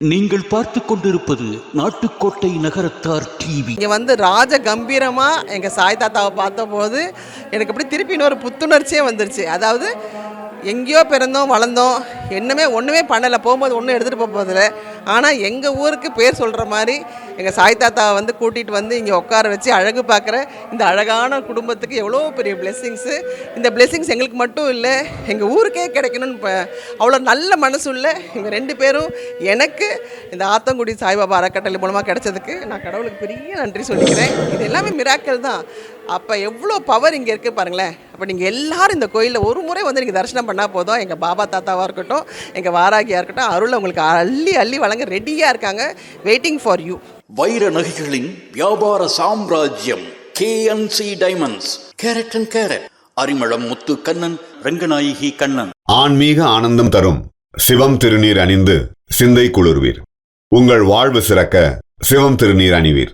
நீங்கள் பார்த்து கொண்டிருப்பது நாட்டுக்கோட்டை நகரத்தார் டிவி. இங்கே வந்து ராஜ கம்பீரமாக எங்கள் சாய் தாத்தாவை பார்த்தபோது எனக்கு அப்படி திருப்பி இன்னொரு புத்துணர்ச்சியே வந்துருச்சு. அதாவது எங்கேயோ பிறந்தோம் வளர்ந்தோம் என்னமே ஒன்றுமே பண்ணலை. போகும்போது ஒன்றும் எடுத்துகிட்டு போக போதில்லை ஆனால் எங்கள் ஊருக்கு பேர் சொல்கிற மாதிரி எங்கள் சாய் தாத்தாவை வந்து கூட்டிகிட்டு வந்து இங்கே உட்கார வச்சு அழகு பார்க்குற இந்த அழகான குடும்பத்துக்கு எவ்வளோ பெரிய பிளெஸ்ஸிங்ஸு இந்த பிளெஸ்ஸிங்ஸ் எங்களுக்கு மட்டும் இல்லை எங்கள் ஊருக்கே கிடைக்கணும்னு இப்போ அவ்வளோ நல்ல மனசுள்ள இவங்க ரெண்டு பேரும் எனக்கு இந்த ஆத்தங்குடி சாய்பாபா அறக்கட்டளை மூலமாக கிடைச்சதுக்கு நான் கடவுளுக்கு பெரிய நன்றி சொல்லிக்கிறேன். இது எல்லாமே மிராக்கள் தான். அப்போ எவ்வளோ பவர் இங்கே இருக்குது பாருங்களேன். அப்போ நீங்கள் எல்லாரும் இந்த கோயிலில் ஒரு முறை வந்து நீங்கள் தரிசனம் பண்ணால் போதும். எங்கள் பாபா தாத்தாவாக இருக்கட்டும் எங்கள் வாராகியாக இருக்கட்டும் அருள் உங்களுக்கு அள்ளி அள்ளி வழங்க ரெடியாக இருக்காங்க. வெயிட்டிங் ஃபார் யூ வைர நகைகளின் வியாபார சாம்ராஜ்யம் KNC diamonds carat and carat Arimalam Muthu Kannan Ranganayaki Kannan. ஆன்மீக ஆனந்தம் தரும் சிவம் திருநீர் அணிந்து சிந்தை குளிர்வீர். உங்கள் வாழ்வு சிறக்க சிவம் திருநீர் அணிவீர்.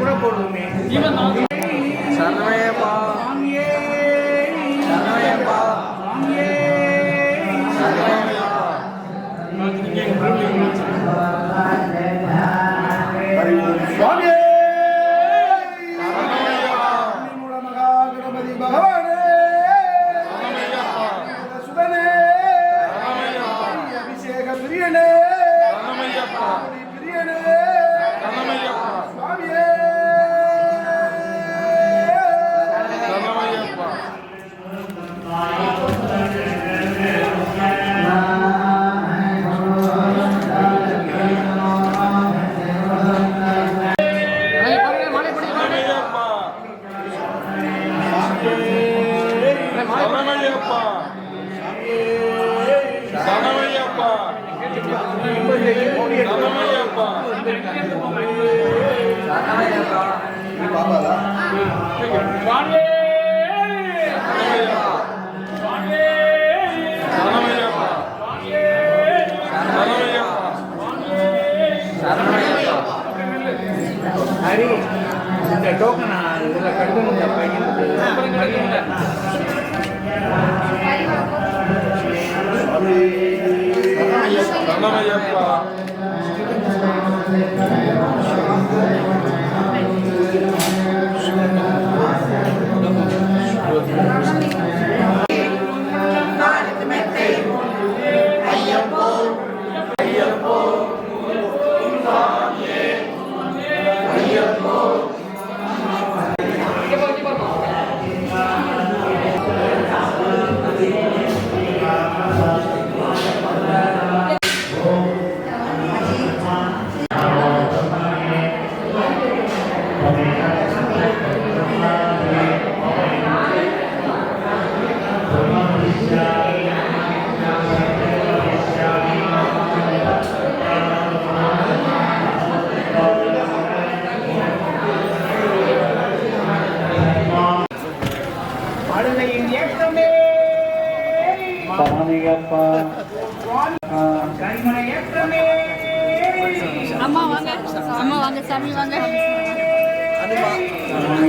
கூட போடுவோமே.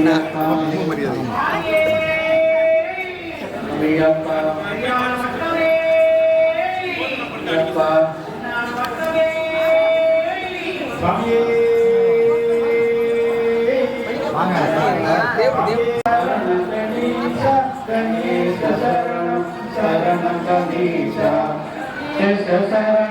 அண்ணா மிகவும் மரியாதை. சரணம் சரணம் கணேசா சரணம்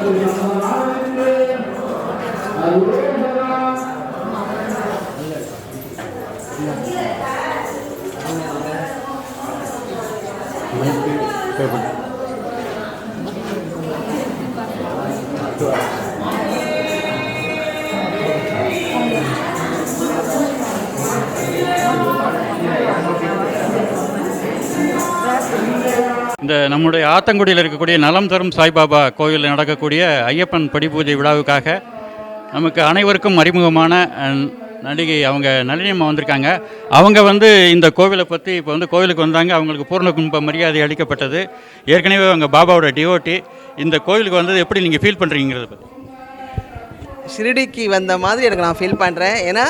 இந்த நம்முடைய ஆத்தங்குடியில் இருக்கக்கூடிய நலம் தரும் சாய்பாபா கோயிலில் நடக்கக்கூடிய ஐயப்பன் படிபூஜை விழாவுக்காக நமக்கு அனைவருக்கும் அறிமுகமான நடிகை அவங்க நளினியம்மா வந்திருக்காங்க. அவங்க வந்து இந்த கோவிலை பற்றி இப்போ வந்து கோவிலுக்கு வந்தாங்க. அவங்களுக்கு பூர்ண கும்ப மரியாதை அளிக்கப்பட்டது. ஏற்கனவே அவங்க பாபாவோட டிவோட்டி இந்த கோவிலுக்கு வந்தது எப்படி நீங்கள் ஃபீல் பண்ணுறீங்கிறத பற்றி ஷிரடிக்கு வந்த மாதிரி எனக்கு நான் ஃபீல் பண்ணுறேன் ஏன்னா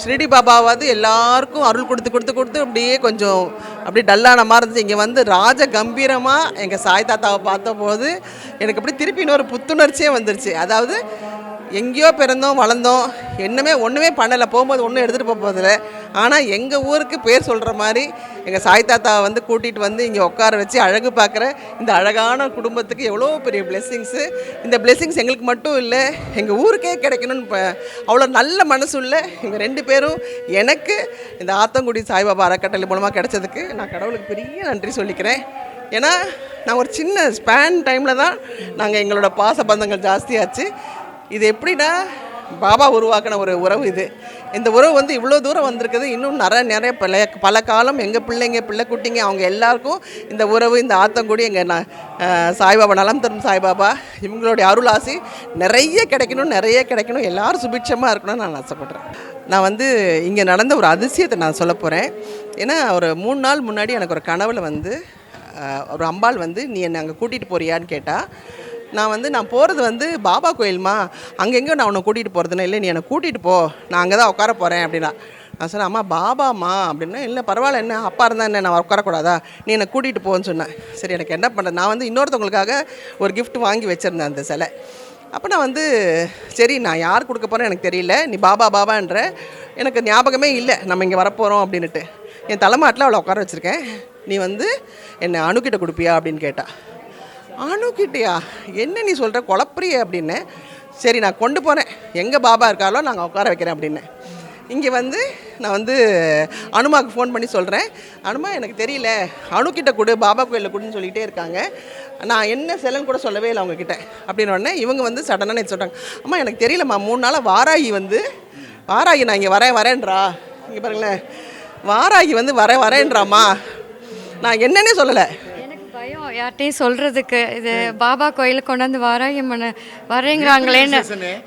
ஷிரடி பாபாவாவது எல்லாருக்கும் அருள் கொடுத்து கொடுத்து கொடுத்து அப்படியே கொஞ்சம் அப்படியே டல்லான மாதிரி இருந்துச்சு. இங்கே வந்து ராஜ கம்பீரமாக எங்கள் சாய் தாத்தாவை பார்த்தபோது எனக்கு அப்படி திருப்பி இன்னொரு புத்துணர்ச்சியே வந்துருச்சு. அதாவது எங்கேயோ பிறந்தோம் வளர்ந்தோம். என்னமே ஒன்றுமே பண்ணலை. போகும்போது ஒன்றும் எடுத்துகிட்டு போக போதில்லை ஆனால் எங்கள் ஊருக்கு பேர் சொல்கிற மாதிரி எங்கள் சாய் தாத்தாவை வந்து கூட்டிகிட்டு வந்து இங்கே உட்கார வச்சு அழகு பார்க்குற இந்த அழகான குடும்பத்துக்கு எவ்வளோ பெரிய பிளெஸ்ஸிங்ஸு இந்த பிளெஸ்ஸிங்ஸ் எங்களுக்கு மட்டும் இல்லை எங்கள் ஊருக்கே கிடைக்கணும்னு இப்போ அவ்வளோ நல்ல மனசு இல்லை இவங்க ரெண்டு பேரும் எனக்கு இந்த ஆத்தங்குடி சாய்பாபா அறக்கட்டளை மூலமாக கிடைச்சதுக்கு நான் கடவுளுக்கு பெரிய நன்றி சொல்லிக்கிறேன். ஏன்னா நான் ஒரு சின்ன ஸ்பேன் டைமில் தான் நாங்கள் எங்களோட பாச பந்தங்கள் ஜாஸ்தியாச்சு. இது எப்படின்னா பாபா உருவாக்கின ஒரு உறவு இது. இந்த உறவு வந்து இவ்வளோ தூரம் வந்திருக்குது இன்னும் நிறைய நிறைய பல பல காலம் எங்கள் பிள்ளைங்க பிள்ளை குட்டிங்க அவங்க எல்லாருக்கும் இந்த உறவு இந்த ஆத்தங்குடி எங்கள் நான் சாய்பாபா நலம் தரும் சாய்பாபா இவங்களுடைய அருளாசி நிறைய கிடைக்கணும் நிறைய கிடைக்கணும் எல்லாரும் சுபிட்சமாக இருக்கணும்னு நான் ஆசைப்பட்றேன். நான் வந்து இங்கே நடந்த ஒரு அதிசயத்தை நான் சொல்ல போகிறேன் ஏன்னா ஒரு மூணு நாள் முன்னாடி எனக்கு ஒரு கனவில் வந்து ஒரு அம்பாள் வந்து நீ என்னை அங்கே கூட்டிகிட்டு போறியான்னு கேட்டால் நான் வந்து நான் போகிறது வந்து பாபா கோயில்மா. அங்கெங்கே நான் உன்னை கூட்டிகிட்டு போகிறதுனா இல்லை நீ என்னை கூட்டிகிட்டு போ. நான் அங்கே தான் உட்கார போகிறேன் அப்படின்னா. நான் சொன்னேன் அம்மா பாபாம்மா. அப்படின்னா இல்லை பரவாயில்ல என்ன அப்பா இருந்தால் என்ன நான் உட்காரக்கூடாதா? நீ என்னை கூட்டிகிட்டு போன்னு சொன்னேன். சரி எனக்கு என்ன பண்ணுறது நான் வந்து இன்னொருத்தவங்களுக்காக ஒரு கிஃப்ட் வாங்கி வச்சுருந்தேன் அந்த சிலை. அப்போ நான் வந்து சரி நான் யார் கொடுக்க போகிறேன்னு எனக்கு தெரியல. நீ பாபா பாபான்ற. எனக்கு ஞாபகமே இல்லை. நம்ம இங்கே வரப்போகிறோம் அப்படின்னுட்டு. என் தலைமாட்டில் அவளை உட்கார வச்சுருக்கேன். நீ வந்து என்னை அணுக்கிட்ட கொடுப்பியா? அப்படின்னு கேட்டா. அணுக்கிட்டியா என்ன நீ சொல்கிற குழப்பறிய அப்படின்னு. சரி நான் கொண்டு போனேன் எங்கே பாபா இருக்காரோ நாங்கள் உட்கார வைக்கிறேன் அப்படின்னு. இங்கே வந்து நான் வந்து அனுமாவுக்கு ஃபோன் பண்ணி சொல்கிறேன் அனுமா எனக்கு தெரியல. அணுக்கிட்ட கொடு பாபா கோயிலில் கொடுன்னு சொல்லிகிட்டே இருக்காங்க. நான் என்ன செலன் கூட சொல்லவே இல்லை அவங்கக்கிட்ட அப்படின்னு உடனே இவங்க வந்து சடனாக நேற்று சொல்கிறாங்க அம்மா எனக்கு தெரியலம்மா மூணு நாளாக வாராகி வந்து வாராகி நான் இங்கே வரேன் வரேன்றா. இங்கே பாருங்களேன். வாராகி வந்து வரேன் வரேன்றாம்மா. நான் என்னன்னே சொல்லலை. பயம் யார்கிட்டையும் சொல்றதுக்கு. இது பாபா கோயிலுக்கு கொண்டாந்து வாராயம்மனை வரேங்கிறாங்களேன்னு.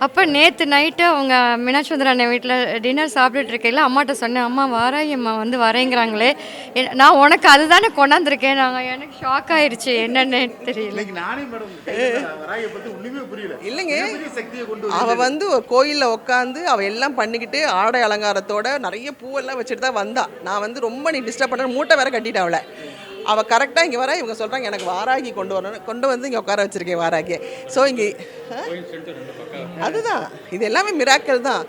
அப்போ நேற்று நைட்டு அவங்க மீனாட்சி அண்ணன் வீட்டில் டின்னர் சாப்பிட்டுட்டு இருக்கையில அம்மாட்ட சொன்னேன் அம்மா வாராயம்மா வந்து வரேங்கிறாங்களே. நான் உனக்கு அதுதானே கொண்டாந்துருக்கேன். நாங்கள் எனக்கு ஷாக் ஆயிடுச்சு என்னன்னு தெரியல. இல்லைங்க. அவ வந்து ஒரு கோயிலில் உட்காந்து அவ எல்லாம் பண்ணிக்கிட்டு ஆடை அலங்காரத்தோட நிறைய பூவெல்லாம் வச்சுட்டு தான் வந்தா. நான் வந்து ரொம்ப நீ டிஸ்டர்ப் பண்ண மூட்டை வேற கட்டிட்டா அவளை. அவ கரெக்டாக இங்கே வர இவங்க சொல்கிறாங்க எனக்கு வாராகி கொண்டு வரணும். கொண்டு வந்து இங்கே உட்கார வச்சிருக்கேன் வாராகியை. ஸோ இங்கே அதுதான். இது எல்லாமே மிராக்கள் தான்.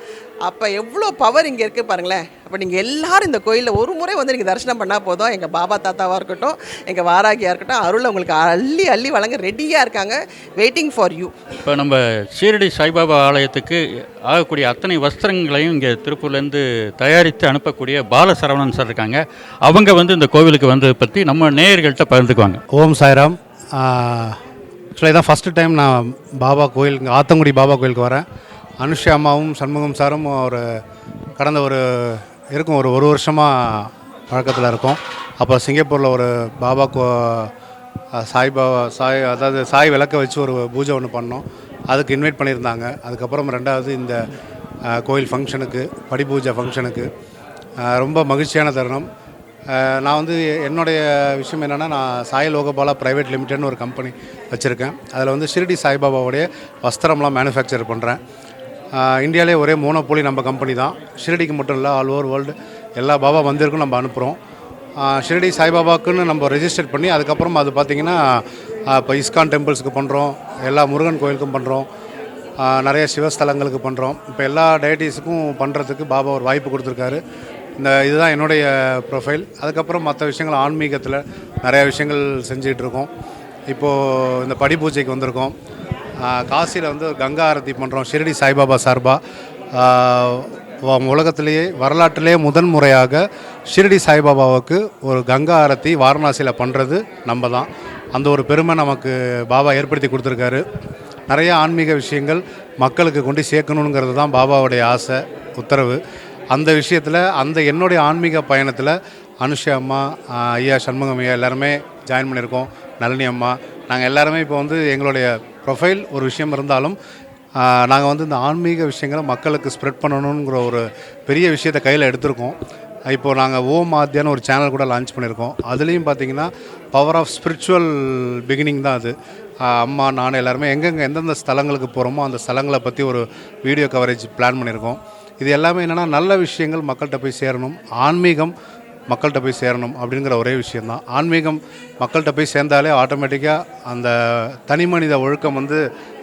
அப்போ எவ்வளோ பவர் இங்கே இருக்குது பாருங்களேன். அப்போ நீங்கள் எல்லாரும் இந்த கோயிலில் ஒரு முறை வந்து நீங்கள் தரிசனம் பண்ணால் போதும். எங்கள் பாபா தாத்தாவாக இருக்கட்டும் எங்கள் வாராகியாக இருக்கட்டும் அருள் உங்களுக்கு அள்ளி அள்ளி வழங்க ரெடியாக இருக்காங்க. வெயிட்டிங் ஃபார் யூ இப்போ நம்ம ஷீரடி சாய்பாபா ஆலயத்துக்கு ஆகக்கூடிய அத்தனை வஸ்திரங்களையும் இங்கே திருப்பூர்லேருந்து தயாரித்து அனுப்பக்கூடிய பாலசரவணன் சார் இருக்காங்க. அவங்க வந்து இந்த கோவிலுக்கு வந்ததை பற்றி நம்ம நேயர்கள்ட்ட பகிர்ந்துக்குவாங்க. ஓம் சாய்ராம். ஆக்சுவலாக இதான் ஃபஸ்ட்டு டைம் நான் பாபா கோயில் ஆத்தங்குடி பாபா கோயிலுக்கு வரேன். அனுஷ்யா அம்மாவும் சண்முகம் சாரும் ஒரு கடந்த ஒரு இருக்கும் ஒரு ஒரு வருஷமாக பழக்கத்தில் இருக்கும். அப்போ சிங்கப்பூரில் ஒரு பாபா கோ சாய் பாபா சாய் அதாவது சாய் விளக்க வச்சு ஒரு பூஜை ஒன்று பண்ணோம். அதுக்கு இன்வைட் பண்ணியிருந்தாங்க. அதுக்கப்புறம் ரெண்டாவது இந்த கோயில் ஃபங்க்ஷனுக்கு படி பூஜை ஃபங்க்ஷனுக்கு ரொம்ப மகிழ்ச்சியான தருணம். நான் வந்து என்னுடைய விஷயம் என்னென்னா நான் சாய் லோகபாலா ப்ரைவேட் லிமிடெட்னு ஒரு கம்பெனி வச்சுருக்கேன். அதில் வந்து ஷிரடி சாய்பாபாவுடைய வஸ்திரம்லாம் மேனுஃபேக்சர் பண்ணுறேன் இந்தியாவிலே ஒரே மோனோபோலி நம்ம கம்பெனி தான். ஷிரடிக்கு மட்டும் இல்லை ஆல் ஓவர் வேர்ல்டு எல்லா பாபா வந்திருக்கும் நம்ம அனுப்புகிறோம் ஷிரடி சாய்பாபாக்குன்னு நம்ம ரெஜிஸ்டர் பண்ணி அதுக்கப்புறம் அது பார்த்திங்கன்னா இப்போ இஸ்கான் டெம்பிள்ஸுக்கு பண்ணுறோம் எல்லா முருகன் கோயிலுக்கும் பண்ணுறோம் நிறைய சிவஸ்தலங்களுக்கு பண்ணுறோம் இப்போ எல்லா டயட்டிஸுக்கும் பண்ணுறதுக்கு பாபா ஒரு வாய்ப்பு கொடுத்துருக்காரு. இந்த இதுதான் என்னுடைய ப்ரொஃபைல் அதுக்கப்புறம் மற்ற விஷயங்கள் ஆன்மீகத்தில் நிறைய விஷயங்கள் செஞ்சிகிட்ருக்கோம் இருக்கோம். இப்போது இந்த படி பூஜைக்கு வந்திருக்கோம். காசியில் வந்து ஒரு கங்கா ஆரத்தி பண்ணுறோம் ஷிரடி சாய்பாபா சார்பாக உலகத்திலேயே வரலாற்றிலேயே முதன் முறையாக ஷிரடி சாய்பாபாவுக்கு ஒரு கங்கா ஆரத்தி வாரணாசியில் பண்ணுறது நம்ம தான் அந்த ஒரு பெருமை நமக்கு பாபா ஏற்படுத்தி கொடுத்துருக்காரு. நிறைய ஆன்மீக விஷயங்கள் மக்களுக்கு கொண்டு சேர்க்கணுங்கிறது தான் பாபாவுடைய ஆசை உத்தரவு. அந்த விஷயத்தில் அந்த என்னுடைய ஆன்மீக பயணத்தில் அனுஷா அம்மா ஐயா சண்முகம் ஐயா எல்லாருமே ஜாயின் பண்ணியிருக்கோம். நளினி அம்மா நாங்கள் எல்லாருமே இப்போ வந்து எங்களுடைய ப்ரொஃபைல் ஒரு விஷயம் இருந்தாலும் நாங்கள் வந்து இந்த ஆன்மீக விஷயங்களை மக்களுக்கு ஸ்ப்ரெட் பண்ணணுங்கிற ஒரு பெரிய விஷயத்தை கையில் எடுத்திருக்கோம். இப்போது நாங்கள் ஓம் ஆத்தியான்னு ஒரு சேனல் கூட லான்ச் பண்ணியிருக்கோம். அதுலேயும் பார்த்தீங்கன்னா பவர் ஆஃப் ஸ்பிரிச்சுவல் பிகினிங் தான் அது. அம்மா நான் எல்லாருமே எங்கெங்கே எந்தெந்த ஸ்தலங்களுக்கு போகிறோமோ அந்த ஸ்தலங்களை பற்றி ஒரு வீடியோ கவரேஜ் பிளான் பண்ணியிருக்கோம். இது எல்லாமே என்னென்னா நல்ல விஷயங்கள் மக்கள்கிட்ட போய் சேரணும். ஆன்மீகம் மக்கள்கிட்ட போய் சேரணும் அப்படிங்கிற ஒரே விஷயந்தான் ஆன்மீகம் மக்கள்கிட்ட போய் சேர்ந்தாலே ஆட்டோமேட்டிக்காக அந்த தனி மனித ஒழுக்கம் வந்து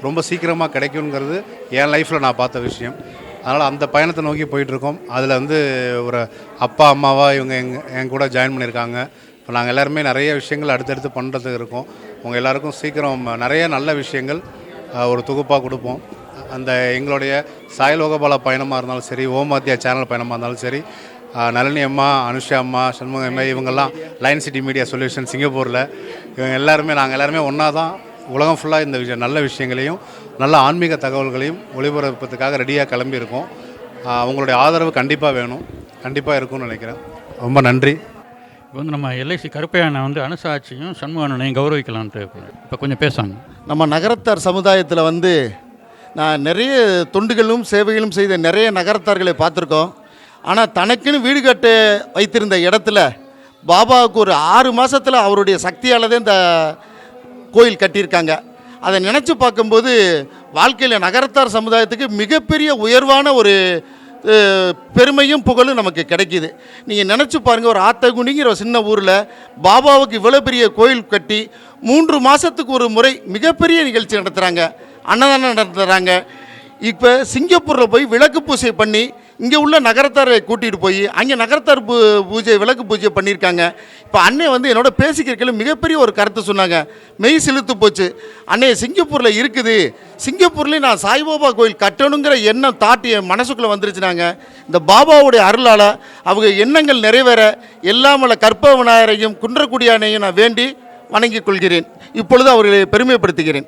ரொம்ப சீக்கிரமாக கிடைக்குங்கிறது என் லைஃப்பில் நான் பார்த்த விஷயம். அதனால் அந்த பயணத்தை நோக்கி போயிட்டுருக்கோம். அதில் வந்து ஒரு அப்பா அம்மாவா இவங்க எங் என் கூட ஜாயின் பண்ணியிருக்காங்க. இப்போ நாங்கள் எல்லாருமே நிறைய விஷயங்கள் அடுத்தடுத்து பண்ணுறதுக்கு இருக்கோம். உங்கள் எல்லாருக்கும் சீக்கிரம் நிறைய நல்ல விஷயங்கள் ஒரு தொகுப்பாக கொடுப்போம். அந்த எங்களுடைய சாயலோகபால பயணமாக இருந்தாலும் சரி ஓமாத்தியா சேனல் பயணமாக இருந்தாலும் சரி நளினி அம்மா அனுஷா அம்மா சண்முகம் அம்மா இவங்கெல்லாம் லைன் சிட்டி மீடியா சொல்யூஷன் சிங்கப்பூரில். இவங்க எல்லாருமே நாங்கள் எல்லாருமே ஒன்றா தான். உலகம் ஃபுல்லாக இந்த விஷயம் நல்ல விஷயங்களையும் நல்ல ஆன்மீக தகவல்களையும் ஒளிபரப்பத்துக்காக ரெடியாக கிளம்பியிருக்கோம். ஆஹ் உங்களுடைய ஆதரவு கண்டிப்பாக வேணும். கண்டிப்பாக இருக்கும்னு நினைக்கிறேன். ரொம்ப நன்றி. இப்போ வந்து நம்ம எல்ஐசி கருப்பையானை வந்து அனுசாட்சியும் சண்முகனையும் கௌரவிக்கலான்ட்டு இப்போ கொஞ்சம் பேசாங்க. நம்ம நகரத்தார் சமுதாயத்தில் வந்து நான் நிறைய தொண்டுகளும் சேவைகளும் செய்த நிறைய நகரத்தார்களை பார்த்துருக்கோம். ஆனால் தனக்குன்னு வீடு கட்ட வைத்திருந்த இடத்துல பாபாவுக்கு ஒரு ஆறு மாதத்தில் அவருடைய சக்தியால் தான் இந்த கோயில் கட்டியிருக்காங்க. அதை நினச்சி பார்க்கும்போது வாழ்க்கையில் நகரத்தார் சமுதாயத்துக்கு மிகப்பெரிய உயர்வான ஒரு பெருமையும் புகழும் நமக்கு கிடைக்கிது. நீங்கள் நினச்சி பாருங்கள் ஒரு ஆத்தகுனிங்கிற ஒரு சின்ன ஊரில் பாபாவுக்கு இவ்வளோ பெரிய கோயில் கட்டி மூன்று மாதத்துக்கு ஒரு முறை மிகப்பெரிய நிகழ்ச்சி நடத்துகிறாங்க அன்னதானம் நடத்துகிறாங்க இப்போ சிங்கப்பூரில் போய் விளக்கு பூஜை பண்ணி இங்கே உள்ள நகரத்தாரை கூட்டிகிட்டு போய் அங்கே நகரத்தார் பூ பூஜை விளக்கு பூஜை பண்ணியிருக்காங்க இப்போ அன்னை வந்து என்னோட பேசிக்கிறதுல மிகப்பெரிய ஒரு கருத்து சொன்னாங்க. மெய் செலுத்து போச்சு. அண்ணே சிங்கப்பூரில் இருக்குது. சிங்கப்பூர்லேயும் நான் சாய்பாபா கோயில் கட்டணுங்கிற எண்ணம் தாட்டி என் மனசுக்குள்ளே வந்துருச்சுனாங்க. இந்த பாபாவுடைய அருளால் அவங்க எண்ணங்கள் நிறைவேற எல்லாமல கற்ப விநாயகரையும் குன்றக்குடியானையும் நான் வேண்டி வணங்கிக் கொள்கிறேன். இப்பொழுது அவர்களை பெருமைப்படுத்துகிறேன்.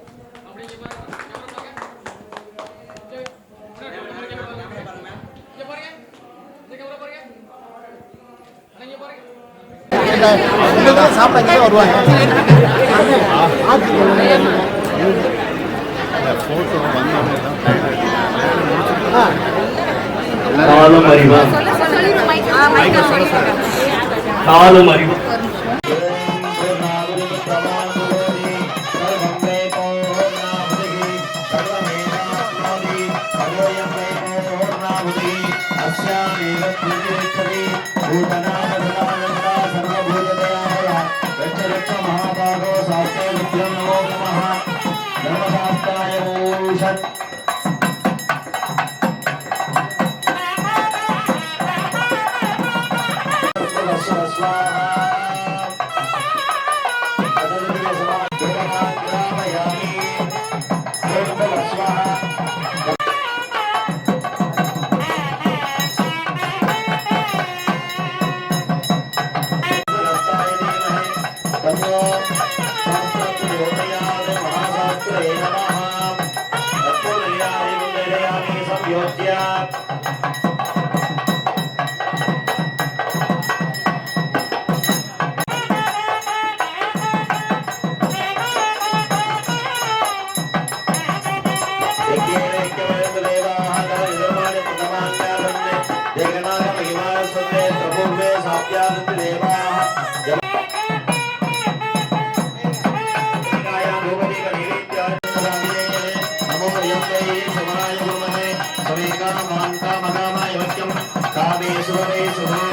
சாப்பிட வருவாங்க காலும் அறிவும் காலும் அறிவும் Ram Ram Thanks a lot.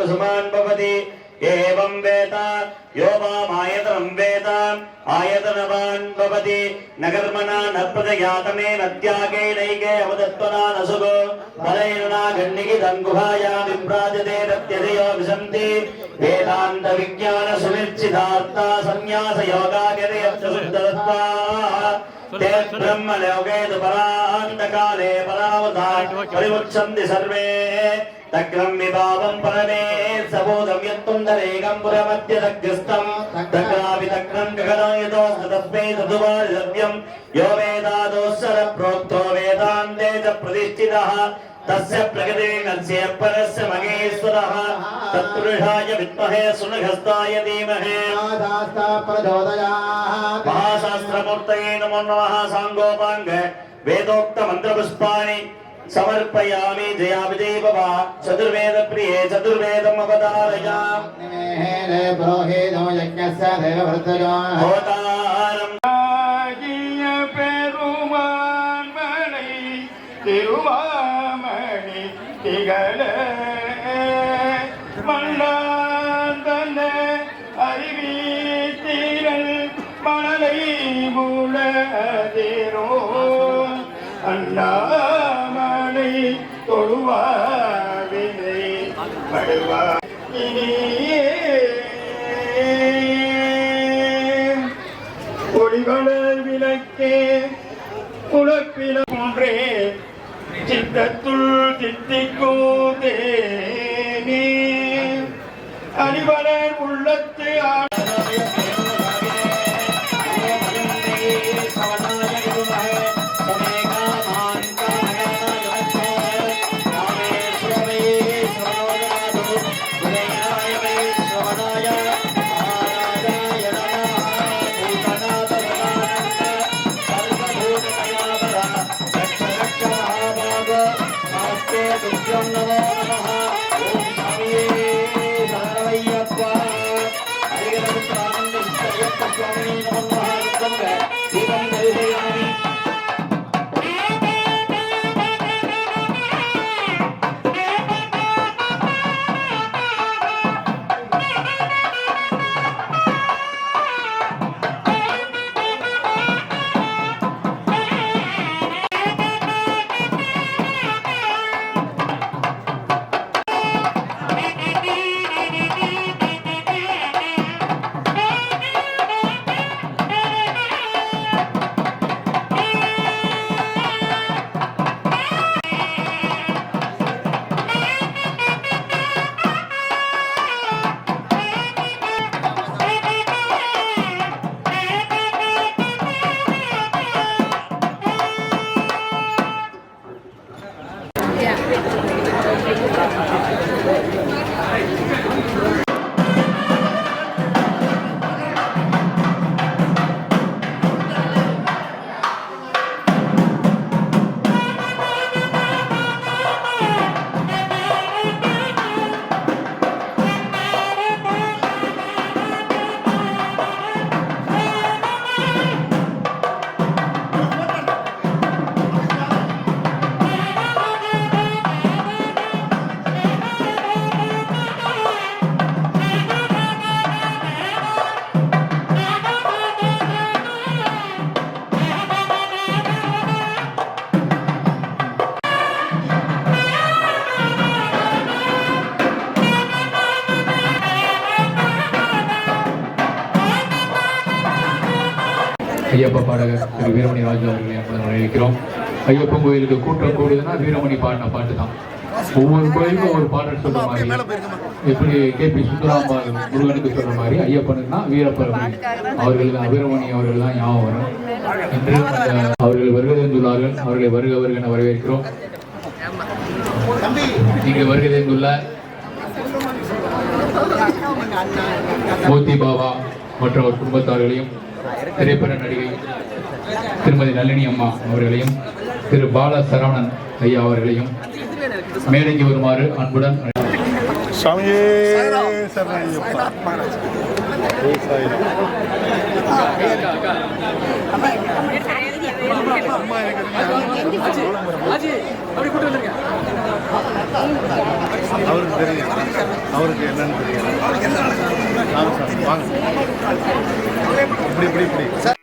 प्रजावान् वसुमान् भवति एवं वेद यो मामायतनं वेद आयतनवान् भवति न कर्मणा न प्रजयातमे न त्यागे नैके अवदत्त्वना न सुगो फलेन नागण्डिकिदं गुहाया विभ्राजते रत्यधयो विशन्ति वेदान्त विज्ञान सुनिश्चितार्था संन्यास योगागरयच्च शुद्धदत्ता ते ब्रह्मलोके तु परान्तकाले परावता परिमुच्छन्ति सर्वे దగ్రమిపాదం పరమే సబోధం యత్తుందరేగం పురమధ్య దగ్రస్తం దగ్రాపి దగ్రం గగనాయతో తస్మై తదువారిద్యం యో వేదాదోస్సర ప్రోక్తో వేదాంతే చ ప్రతిష్ఠితః. తస్య ప్రగతే కల్స్య పరస్య మహేశ్వరః. తత్పురుషాయ విద్మహే సునఘస్తాయ ధీమహే. మహాశాస్త్రమూర్తయే నమో నమః. సాంగోపాంగ వేదోక్త మంత్రపుష్పాణి. समर्पयामि जया विजय भवा चतुर्वेदप्रिये चतुर्वेदम् अवतारया होतारम् ஆகிய பெருமான் மனை திருவாமணி திகழ மண்ணாந்தன அறிவீத்திரல் மணலை முழதிரோ அண்ணாமலை விளக்கே உழப்பில போன்றே சித்தத்துள் தித்திக்கும் தேனே அறிவலர் உள்ளத்து ராஜு அவர்களை அன்புடன் வரவேற்கிறோம் ஐயப்பன் கோயிலுக்கு கூட்டம் கூடுதுன்னா வீரமணி பாடின பாட்டு தான் ஒவ்வொரு கோயிலுக்கும் ஒரு பாடல் சொல்ற மாதிரி. எப்படி கே பி சுந்தராம்பாள் முருகனுக்கு சொல்ற மாதிரி ஐயப்பனுக்குனா வீரப்பரமணி அவர்கள் தான் வீரமணி அவர்கள் தான் ஞாபகம் வரும். என்று அவர்கள் வருகை தந்துள்ளார்கள். அவர்களை வருக வருக என வரவேற்கிறோம். இங்கு வருகை தந்துள்ள மோத்தி பாபா மற்ற அவர் குடும்பத்தார்களையும் திரைப்பட நடிகை திருமதி நளினி அம்மா அவர்களையும் திரு பால சரவணன் ஐயா அவர்களையும் மேடைக்கு வருமாறு அன்புடன் அவருக்கு தெரியும். அவருக்கு என்னன்னு தெரியும் இப்படி இப்படி இப்படி.